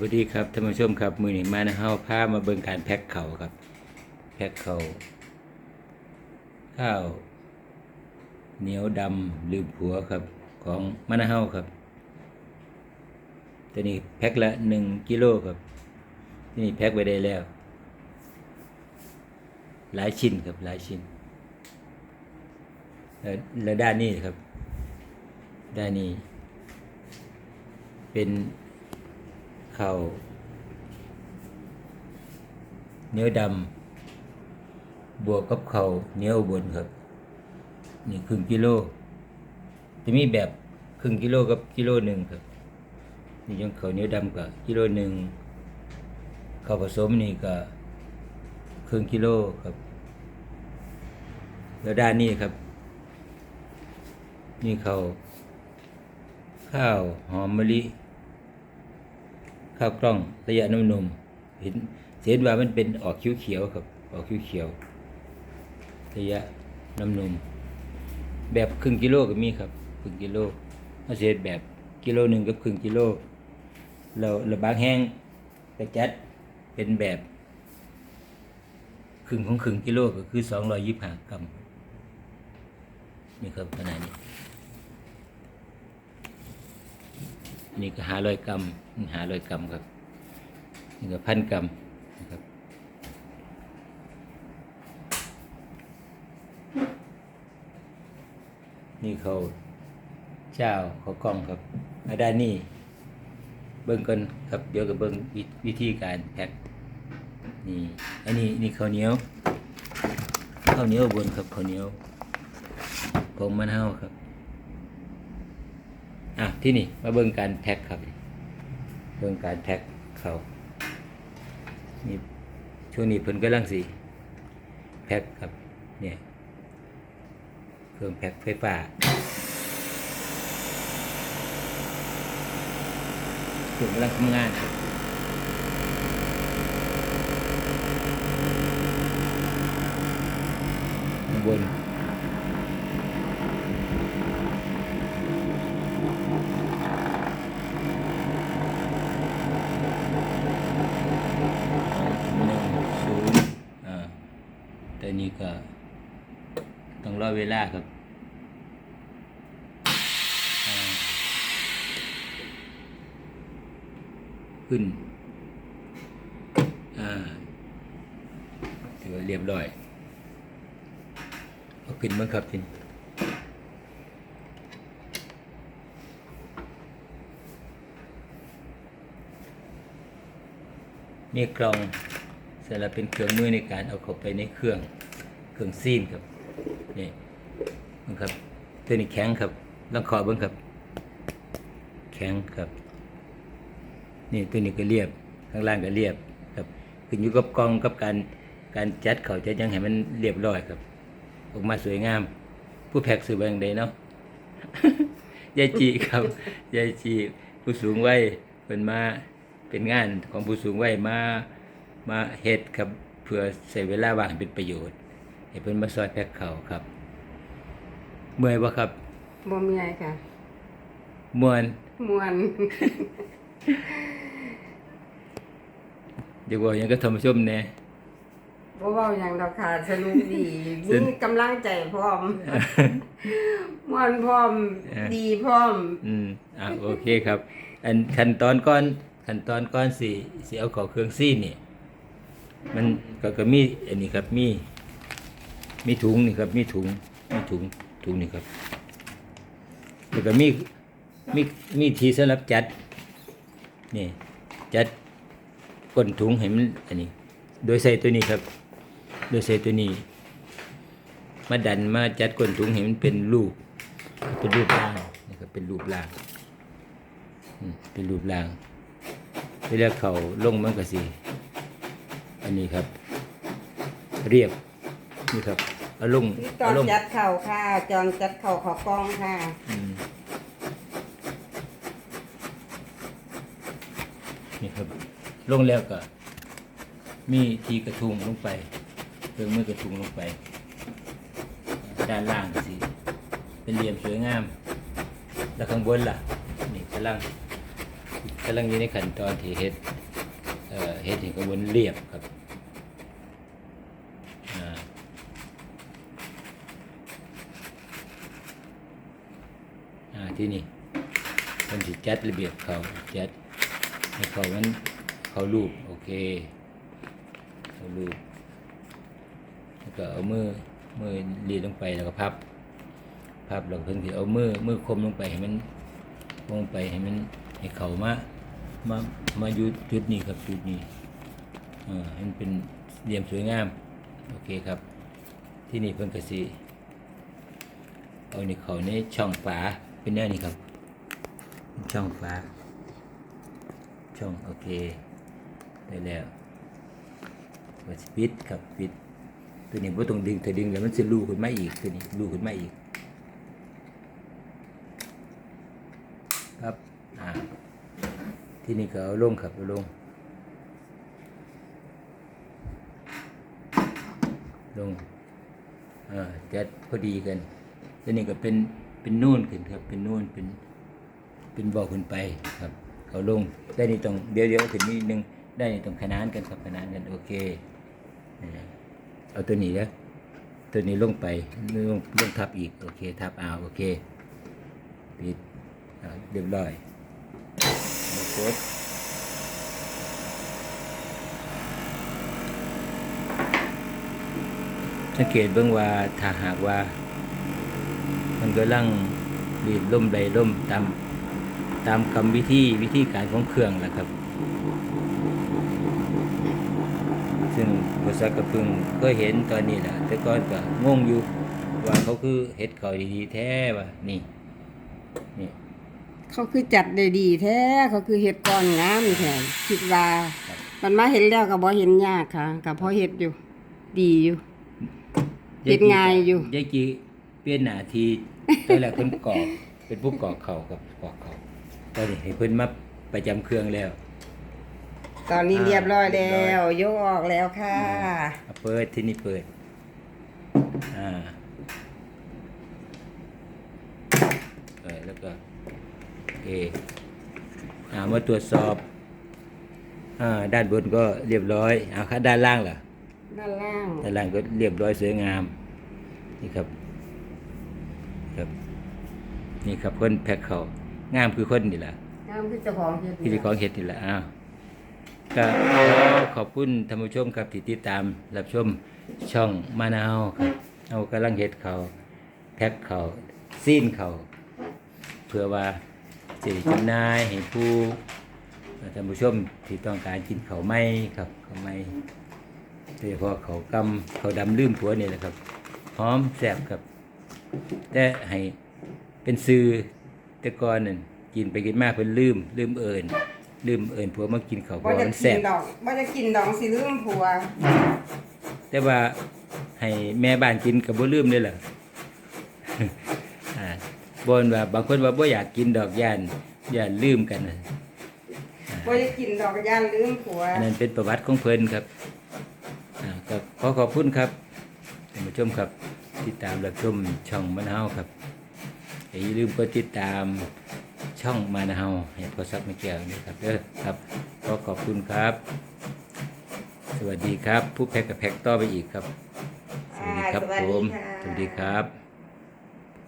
วัสดีครับท่านผู้ชมครับมือหนี้มานะเฮาพามาเบิ่งการแพ็คเขาครับ แพ็คเขาข้าวเหนียวดำลืมผัวครับของมานะเฮาครับตัวนี้แพ็คละหนึ่งกิโลครับนี้แพ็คไว้ได้แล้ว หลายชิ้นครับหลายชิ้นแล้วแล้วด้านนี้ครับ ด้านนี้ เป็น ข้าวเนียวดำบวกกับข้าวเนียวอุบนครับ นี่ครึ่งกิโล จะมีแบบครึ่งกิโลกับกิโลหนึ่งครับ นี่ยังข้าวเนียวดำกับกิโลหนึ่งข้าวผสมนี่ก็ครึ่งกิโลครับ แล้วด้านนี้ครับ นี่ข้าวข้าวหอมมะลิ ข้าวกล้องระยะน้ำนมเห็นเห็นว่ามันเป็นออกคิ้วเขียวครับ ออกคิ้วเขียวระยะน้ำนมแบบครึ่งกิโลก็มีครับครึ่งกิโลถ้าเศษแบบกิโลหนึ่งกับครึ่งกิโลเราเราบางแห้งกระจัดเป็นแบบครึ่งของครึ่งกิโลก็คือสองร้อยยี่สิบห้ากรัมนี่ครับขนาดนี้ นี่ก็หาร้อยกรัมหาร้อยกรัมครับนี่ก็พันกรัมนะครับนี่เขาเจ้าเขากล้องครับอาด้านนี้เบิ้งกันครับเดี๋ยวก็เบิ้งวิวิธีการแพ็คนี่อันนี้นี่ข้าวเหนียวข้าวเหนียวบนครับข้าวเหนียวของมันเฮาครับ อะที่นี่มาเบิ่งการแพ็คครับ เบิ่งการแพ็คเขานี่ช่วงนี้เพิ่นกำลังสิแพ็คครับเนี่ยเครื่องแพ็คไฟฟ้าเครื่องกำลังทำงานครับข้างบน หนึ่งศูนย์อ่า แต่นี้ก็ต้องรอเวลาครับขึ้นอ่าถือว่าเรียบร้อยเอาขึ้นบ้งครับทีนี้มีกล่องสำหรับเป็นเครื่องมือในการเอาเข้าไปในเครื่อง เครื่องซีนครับนี่เบิ่งครับตัวนี้แข็งครับลองขอเบิ้งครับ แข็งครับ นี่ตัวนี้ก็เรียบข้างล่างก็เรียบครับขึ้นอยู่กับกล้องกับการการจัดเขาจะยังให้มันเรียบร้อยครับ ออกมาสวยงาม ผู้แพ็กสื่อแบงใดเนาะยายจีครับยายจีผู้สูงวัยเป็นมาเป็นงานของผู้สูงวัยมามาเฮ็ดครับเพื่อใช้เวลาว่างเป็นประโยชน์ ให้เพิ่นมาซอยแพ็กเขาวครับ เมื่อยบ่ครับบ่มีอะไรค่ะม่วนมวนเดี๋ยวบอกหยังก็ท่านผู้ชมแหน่บ่เว้าหยังดอกค่ะสนุกดีสนุมีกกำลังใจพร้อมม่วนพร้อมเออดีพร้อม อืมอ่าโอเคครับ อันขั้นตอนก่อนขั้นตอนก่อนสิสิเอาเข้าเครื่องซีนนี่ มันก็ก็มีอันนี้ครับมี มีถุงนี่ครับ มีถุง มีถุง ถุงนี่ครับ แล้วก็มี มี มีที่สำหรับจัด นี่ จัดก้นถุงให้มันอันนี้ โดยใส่ตัวนี้ครับ โดยใส่ตัวนี้ มาดันมาจัดก้นถุงให้มันเป็นรูป เป็นรูปร่างนะครับ เป็นรูปร่าง เป็นรูปร่าง เวลาเขาลงมันก็สิอันนี้ครับ เรียบนี่ครับ เอาลงนี่ตอเอานลงจัดเข่าค่ะ จองจัดเข่าเขอกล้องค่ะ อืมนี่ครับลงแล้วก็ มีทีกระทุงลงไปเครื่องมือกระทุงลงไป ด้านล่างก็สิเป็นเหลี่ยมสวยงาม แล้วข้างบนล่ะ นี่กำลังกำลังอยู่ในขั้นตอนที่เฮ็ดเอ่อเฮ็ดให้กระบวนเรียบครับอ่าอ่า ที่นี่มันสิจัดระเบียบเขาจัดให้เขามันเขารูปโอเคเขารูปแล้วก็เอามือมือลีดลงไปแล้วก็พับพับแล้วเพิ่งสิเอามือมือคมลงไปให้มันลงไปให้มันให้เขามามามายู่จุดนี้ครับจุดนี้อ่ามันเป็นเหลี่ยมสวยงามโอเคครับ ที่นี่เพิ่นก็สิเอาในเขาในช่องฝา เป็นแนวนี้ครับ ช่องฝาช่องโอเค ได้แล้วก็สิปิดครับปิด ตัวนี้บ่ต้องดึงถ้าดึงแล้วมันสิลูขึ้นมาอีกตัวนี้ลูขึ้นมาอีก ครับอ่าที่นี่ก็เอาลงครับเอาลง ลงอ่าจัดพอดีกันตัวนี้ก็เป็น เป็นนู่นขึ้นครับ เป็นนู่นเป็นเป็นบอกขึ้นไปครับ เขาลงได้นี่ต้องเดี๋ยวเดี๋ยวขึ้นนิดนึงได้นี่ต้องขนานกันครับขนานกันโอเคเอาตัวนี้แล้วตัวนี้ลงไปลงลงทับอีกโอเค ทับเอาโอเคปิดเรียบร้อยกดสังเกตเบื้องว่าถ้าหากว่า มันกำลังรีดล่มใดล่มตามตามกรรมวิธีวิธีการของเครื่องแหละครับ ซึ่งบริษัทกระพึงก็เห็นตอนนี้แหละแต่ก่อนก็งงอยู่ว่าเขาคือเห็ดเขาดีๆแท้ว่านี่นี่ เขาคือจัดได้ดีแท้เขาคือเฮ็ดก้อนงามแท้คิดว่าครับมันมาเห็นแล้วก็บ่เห็นยากค่ะก็พอเฮ็ดอยู่ ดีอยู่เฮ็ดง่ายอยู่ยายกีเปลี่ยนหน้าที่ ตัวแรกเพิ่นกรอกเป็นผู้กรอกเขาครับกรอกเขาตอนนี้ให้เพิ่นมาประจำเครื่องแล้ว ตอนนี้อ่าเรียบร้อยเรียบร้แล้อยวยกออกแล้วค่ะเอาเปิดที่นี่เปิด อ่าเปิดแล้วก็โอเคอ่ามาตรวจสอบ อ่า ด้านบนก็เรียบร้อยเอาค่ะด้านล่างล่ะด้านล่าง ด้านล่างก็เรียบร้อยสวยงาม นี่ครับครับ นี่ครับคนแพ็คเขางามคือคนนี่แหละงามคือเจ้าของเฮ็ดที่นี่ของเห็ดนี่แหละอ้าวก็ขอบคุณท่านผู้ชมครับที่ติดตามรับชมช่องมานาวครับเอากำลังเห็ดเขาแพ็คเขาซีนเขาเพื่อว่าจะได้จำหน่ายให้ผู้ท่านผู้ชมที่ต้องการกินเขาวไหม่ครับเขาวไหม่โดยเฉพาะเขาวกำเขาวดำลืมผัวนี่แหละครับหอมแซ่บครับแต่ให้ เป็นซื้อแต่ก่อนนั่นกินไปกินมาเพิ่นลืม ลืมเอิญลืมเอิญผัวมากินข้าวเพบ่ราะจะมันกิแซ่นบดอกบ่จะกินดอกสิลืมผัวแต่ว่าให้แม่บ้านกินก็บ่ลืมเลยล่ะ อ่าบ่นว่าบางคนว่าบ่อยากกินดอกย่านย่านลืมกันน่ะ บ่จะกินดอกย่านลืมผัว อันนั้นเป็นประวัติของเพิ่นครับอ่าก็ขอขอบคุณครับท่านผู้ชมครับ ติดตามรับชมช่องมะนาวครับ อย่าลืมกดติดตามช่องมะนาวให้พอซักไม่แก้วด้วยครับเด้อครับขอขอบคุณครับ สวัสดีครับ ผู้แพ็กกับแพ็กต่อไปอีกครับ สวัสดีครับอ่าสวัสผดีมค่ะสวัสดีครับ